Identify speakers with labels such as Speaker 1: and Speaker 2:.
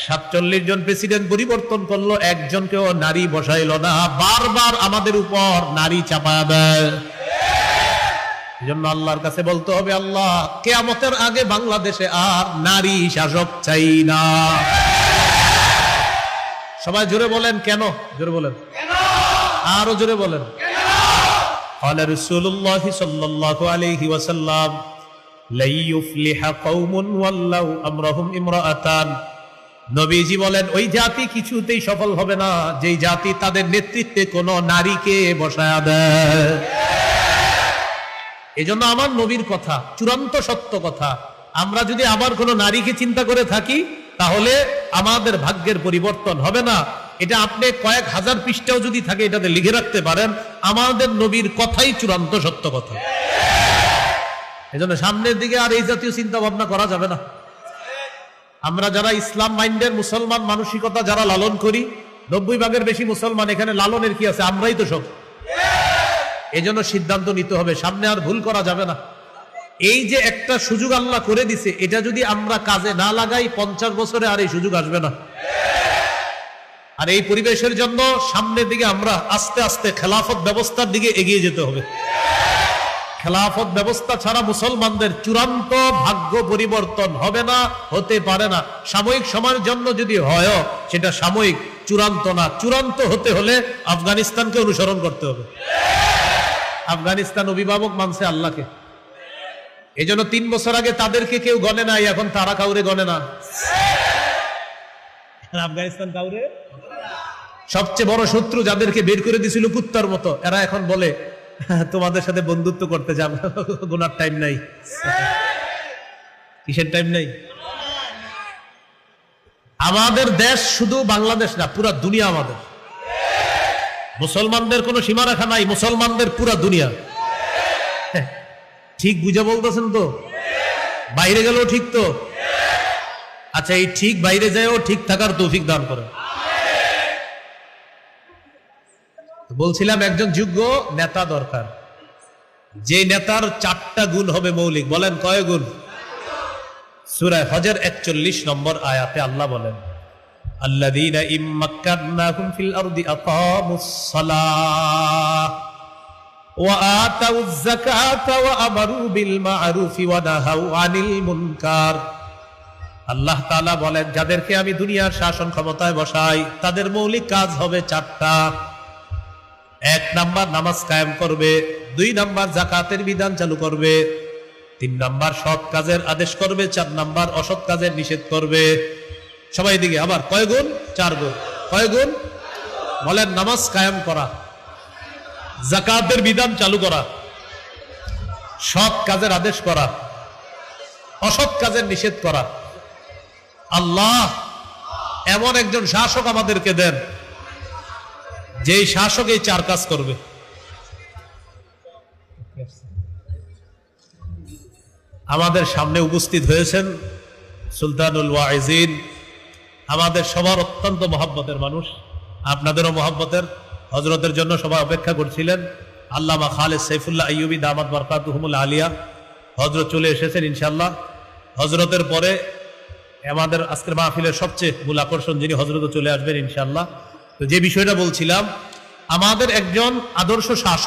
Speaker 1: সাতচল্লিশ জন প্রেসিডেন্ট পরিবর্তন করলো একজনকেও নারী বসাইল না বারবার আমাদের উপর নারী চাপা দেয় এই জন্য আল্লাহর কাছে বলতে হবে আল্লাহ কেয়ামতের আগে বাংলাদেশে আর নারী শাসক চাই না সবাই জোরে বলেন কেন জোরে বলেন আরো জোরে বলেন قال رسول الله صلى الله عليه وسلم لن يفلح قوم ولوا امرهم امرأتان নবীজি বলেন, ওই জাতি কিছুতেই সফল হবে না। যেই জাতি তাদের নেতৃত্বে কোন নারীকে বসায়া দেয়। এজন্য আমার নবীর কথা, চূড়ান্ত সত্য কথা, আমরা যদি আবার কোন নারীকে চিন্তা করে থাকি, তাহলে আমাদের ভাগ্যের পরিবর্তন হবে না। এটা আপনি কয়েক হাজার পৃষ্ঠাও যদি থাকে, এটাতে লিখে রাখতে পারেন, আমাদের নবীর কথাই চূড়ান্ত সত্য কথা। এজন্য সামনের দিকে আর এই জাতীয় চিন্তা ভাবনা করা যাবে না। আমরা যারা ইসলাম মাইন্ডের মুসলমান মানসিকতা যারা লালন করি, নব্বই ভাগের বেশি মুসলমান এখানে লালনের কি আছে? আমরাই তো সব। এই জন্য সিদ্ধান্ত নিতে হবে, সামনে আর ভুল করা যাবে না। এই যে একটা সুযোগ আল্লাহ করে দিছে, এটা যদি আমরা কাজে না লাগাই, পঞ্চাশ বছরে আর এই সুযোগ আসবে না। আর এই পরিবেশের জন্য সামনের দিকে আমরা আস্তে আস্তে খেলাফত ব্যবস্থার দিকে এগিয়ে যেতে হবে। খেলাফত ব্যবস্থা ছাড়া মুসলমানদের চূড়ান্ত ভাগ্য পরিবর্তন হবে না হতে পারে না। সাময়িক সময়ের জন্য যদি হয় সেটা সাময়িক চূড়ান্ত না। চূড়ান্ত হতে হলে আফগানিস্তানকে অনুসরণ করতে হবে। আফগানিস্তান অভিভাবক মানছে আল্লাহকে। এই জন্য তিন বছর আগে তাদেরকে কেউ গণে নাই এখন তারা কাউরে গণে না। আফগানিস্তান কাউরে? সবচেয়ে বড় শত্রু যাদেরকে বের করে দিছিল কুত্তার মতো এরা এখন বলে তোমাদের সাথে বন্ধুত্ব করতে যাব। গোনার টাইম নাই। কিসের টাইম নাই? আমাদের দেশ শুধু বাংলাদেশ না, পুরা দুনিয়া আমাদের। মুসলমানদের কোনো সীমারেখা নাই, মুসলমানদের পুরা দুনিয়া। ঠিক বুঝে বলতেছেন তো? বাইরে গেলেও ঠিক তো? আচ্ছা এই ঠিক বাইরে যায়ও ঠিক থাকার তৌফিক দান করে বলছিলাম একজন যোগ্য নেতা দরকার যে নেতার চারটা গুণ হবে মৌলিক বলেন কয় গুণ সুরায় হজের একচল্লিশ নম্বর আয়াতে আল্লাহ বলেন الذين إن مكناهم في الأرض أقاموا الصلاة وآتوا الزكاة وأمروا بالمعروف ونهوا عن المنكر আল্লাহ তাআলা বলেন যাদেরকে আমি দুনিয়ার শাসন ক্ষমতায় বসাই তাদের মৌলিক কাজ হবে চারটা এক নাম্বার নামাজ কায়েম করবে, দুই নাম্বার জাকাতের বিধান চালু করবে, তিন নাম্বার সৎ কাজের আদেশ করবে, চার নাম্বার অসৎ কাজের নিষেধ করবে। সবাই দিকে আবার কয় গুণ? চার গুণ। কয় গুণ? বলেন নামাজ কায়েম করা, জাকাতের বিধান চালু করা, সৎ কাজের আদেশ করা, অসৎ কাজের নিষেধ করা। আল্লাহ এমন একজন শাসক আমাদেরকে দেন যেই শাসক এই চার কাজ করবে। আমাদের সামনে উপস্থিত হয়েছেন সুলতানুল ওয়াইজিন আমাদের সবার অত্যন্ত মহাব্বতের মানুষ। আপনাদেরও মহাব্বতের। হজরতের জন্য সবাই অপেক্ষা করছিলেন। আল্লামা খালেদ সাইফুল্লাহ আইয়ুবি দামাত বরকাতুহমুল আলিয়া। হজরত চলে এসেছেন ইনশাল্লাহ হজরতের পরে আমাদের আজকের মাহফিলের সবচেয়ে মূল আকর্ষণ যিনি হজরত চলে আসবেন ইনশাল্লাহ যে বিষয়টা বলছিলাম আমাদের একজন আদর্শ শাসক